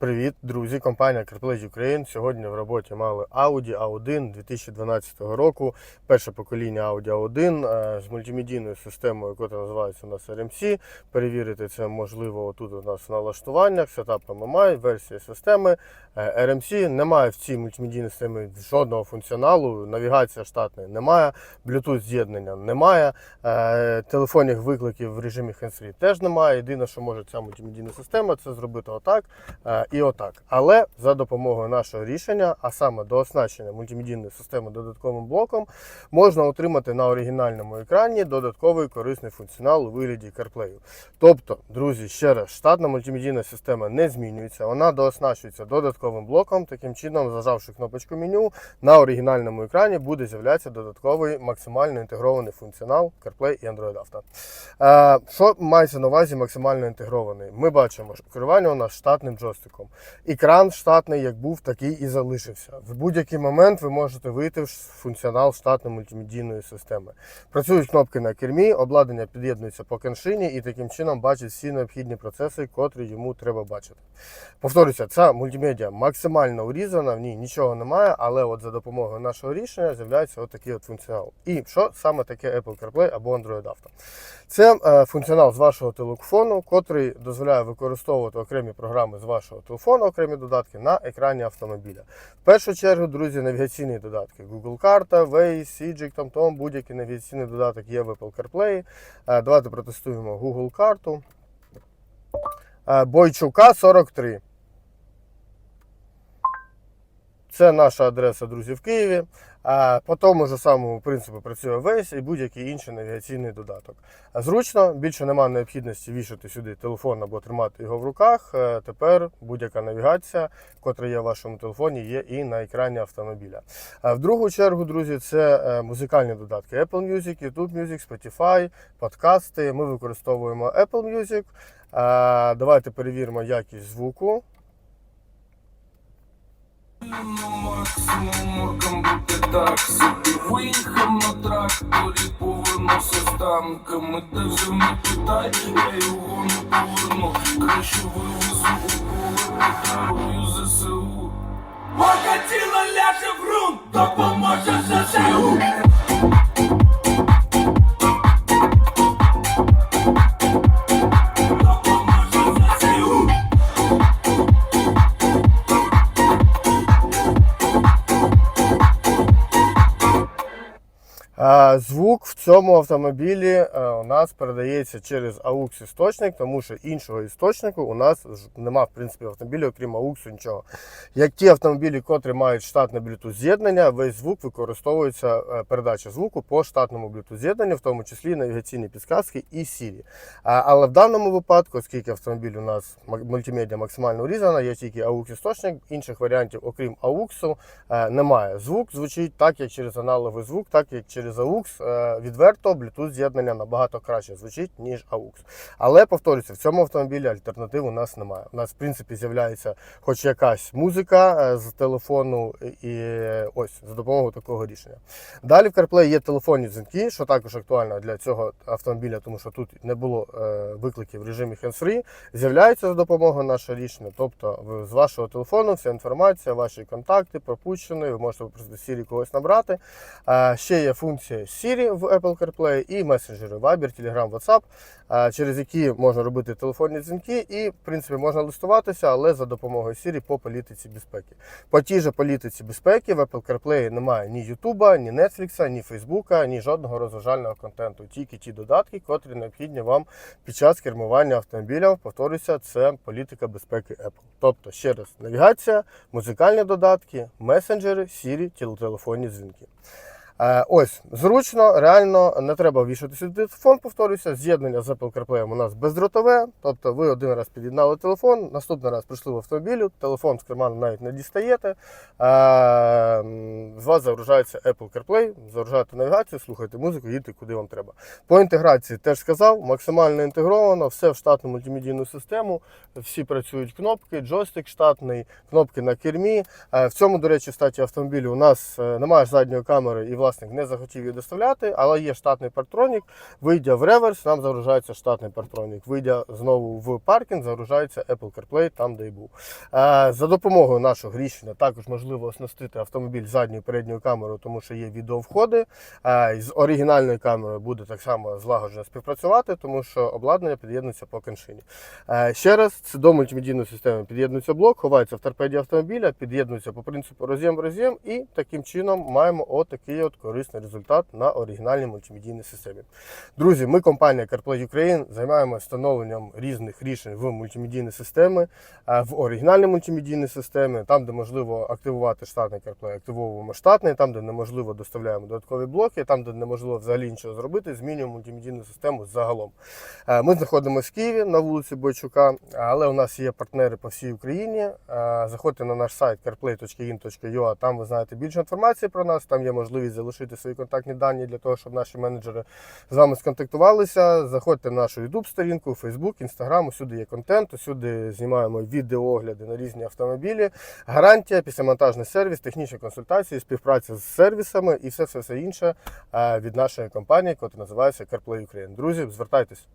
Привіт, друзі! Компанія CarPlay Ukraine. Сьогодні в роботі мали Audi A1 2012 року. Перше покоління Audi A1 е, з мультимедійною системою, яка називається у нас RMC. Перевірити це можливо тут у нас в налаштуваннях, сетап MMI, версія системи. Е, RMC немає в цій мультимедійній системі жодного функціоналу. Навігація штатної немає, Bluetooth з'єднання немає. е, Телефонних викликів в режимі hands-free теж немає. Єдине, що може ця мультимедійна система, це зробити отак. І отак. Але за допомогою нашого рішення, а саме до оснащення мультимедійної системи додатковим блоком, можна отримати на оригінальному екрані додатковий корисний функціонал у вигляді CarPlay. Тобто, друзі, ще раз, штатна мультимедійна система не змінюється, вона дооснащується додатковим блоком. Таким чином, зажавши кнопочку меню, на оригінальному екрані буде з'являтися додатковий максимально інтегрований функціонал CarPlay і Android Auto. Е, Що мається на увазі максимально інтегрований? Ми бачимо, що керування у нас штатним джойстиком. Екран штатний, як був, такий і залишився. В будь-який момент ви можете вийти в функціонал штатної мультимедійної системи. Працюють кнопки на кермі, обладнання під'єднується по коншині і таким чином бачить всі необхідні процеси, котрі йому треба бачити. Повторюся, ця мультимедіа максимально урізана, в ній нічого немає, але от за допомогою нашого рішення з'являється отакий от функціонал. І що саме таке Apple CarPlay або Android Auto? Це е, функціонал з вашого телефону, котрий дозволяє використовувати окремі програми з вашого телефону, окремі додатки на екрані автомобіля. В першу чергу, друзі, навігаційні додатки. Google карта, Waze, Sijik, TomTom, будь-який навігаційний додаток є в Apple CarPlay. Е, Давайте протестуємо Google карту. Е, Бойчука 43. Це наша адреса, друзі, в Києві. А по тому ж самому принципу працює Waze і будь-який інший навігаційний додаток. Зручно, більше немає необхідності вішати сюди телефон або тримати його в руках. Е, Тепер будь-яка навігація, котра є в вашому телефоні, є і на екрані автомобіля. В другу чергу, друзі, це е, музикальні додатки Apple Music, YouTube Music, Spotify, подкасти. Ми використовуємо Apple Music. Давайте перевіримо якість звуку. Морком бути так собі. На тракторі, повернувся з танками. Де вже не його не поверну. Краще вивезу ЗСУ. Моя тіло ляже в грунт, допоможе ЗСУ Звук в цьому автомобілі е, у нас передається через AUX істочник, тому що іншого істочнику у нас ж нема в принципі автомобілі, окрім AUX нічого. Як ті автомобілі, котрі мають штатне Bluetooth з'єднання, весь звук використовується е, передача звуку по штатному Bluetooth з'єднанню, в тому числі навігаційні підсказки і Siri. Але в даному випадку, оскільки автомобіль у нас мультимедіа максимально урізана, є тільки AUX істочник, інших варіантів, окрім AUX, е, немає. Звук звучить так, як через аналоговий звук, так як через AUX. Е, Відверто Bluetooth з'єднання набагато краще звучить, ніж AUX. Але повторюся, в цьому автомобілі альтернатив у нас немає. У нас, в принципі, з'являється хоч якась музика е, з телефону, і ось за допомогою такого рішення. Далі в CarPlay є телефонні дзвінки, що також актуально для цього автомобіля, тому що тут не було е, викликів в режимі hands-free. З'являється за допомогою нашого рішення. Тобто з вашого телефону вся інформація, ваші контакти пропущені, ви можете попросити Siri когось набрати. Ще є функція Siri в Apple CarPlay і месенджери Viber, Telegram, WhatsApp, через які можна робити телефонні дзвінки і, в принципі, можна листуватися, але за допомогою Siri по політиці безпеки. По тій же політиці безпеки в Apple CarPlay немає ні YouTube, ні Netflix, ні Facebook, ні жодного розважального контенту. Тільки ті додатки, котрі необхідні вам під час кермування автомобілем. Повторюся, це політика безпеки Apple. Тобто, ще раз, навігація, музикальні додатки, месенджери, Siri, телефонні дзвінки. Е, Ось, зручно, реально не треба вішати сюди телефон, повторюся. З'єднання з Apple CarPlay у нас бездротове. Тобто ви один раз під'єднали телефон, наступний раз прийшли в автомобілю, телефон з карману навіть не дістаєте. Е, З вас загружається Apple CarPlay, загружаєте навігацію, слухаєте музику, їдете куди вам треба. По інтеграції теж сказав, максимально інтегровано, все в штатну мультимедійну систему, всі працюють кнопки, джойстик штатний, кнопки на кермі. Е, В цьому, до речі, в статі автомобілю у нас немає задньої камери і власне власник не захотів її доставляти, але є штатний партронік. Вийдя в реверс, нам загружається штатний партронік. Вийдя знову в паркінг, загружається Apple CarPlay там, де й був. Е, За допомогою нашого рішення також можливо оснастити автомобіль задньою і передньою камерою, тому що є відеовходи. Е, З оригінальною камерою буде так само злагоджено співпрацювати, тому що обладнання під'єднується по коншині. Е, Ще раз, до мультимедійної системи під'єднується блок, ховається в торпеді автомобіля, під'єднується по принципу роз'єм-роз'єм, і таким чином маємо отакий от корисний результат на оригінальній мультимедійній системі. Друзі, ми компанія CarPlay Ukraine займаємося встановленням різних рішень в мультимедійні системи, е, в оригінальній мультимедійній системі, там, де можливо активувати штатний CarPlay, активовуємо штатний, там, де неможливо, доставляємо додаткові блоки, там, де неможливо взагалі нічого зробити, змінюємо мультимедійну систему загалом. Е, Ми знаходимося в Києві на вулиці Бойчука, але у нас є партнери по всій Україні. Е, Заходьте на наш сайт carplay.in.ua, там ви знаєте більше інформації про нас, там є можливість залишити свої контактні дані для того, щоб наші менеджери з вами сконтактувалися. Заходьте на нашу YouTube сторінку, Facebook, Instagram, усюди є контент, усюди знімаємо відеоогляди на різні автомобілі. Гарантія, післямонтажний сервіс, технічні консультації, співпраця з сервісами і все все, все інше е, від нашої компанії, яка називається CarPlay Ukraine. Друзі, звертайтесь.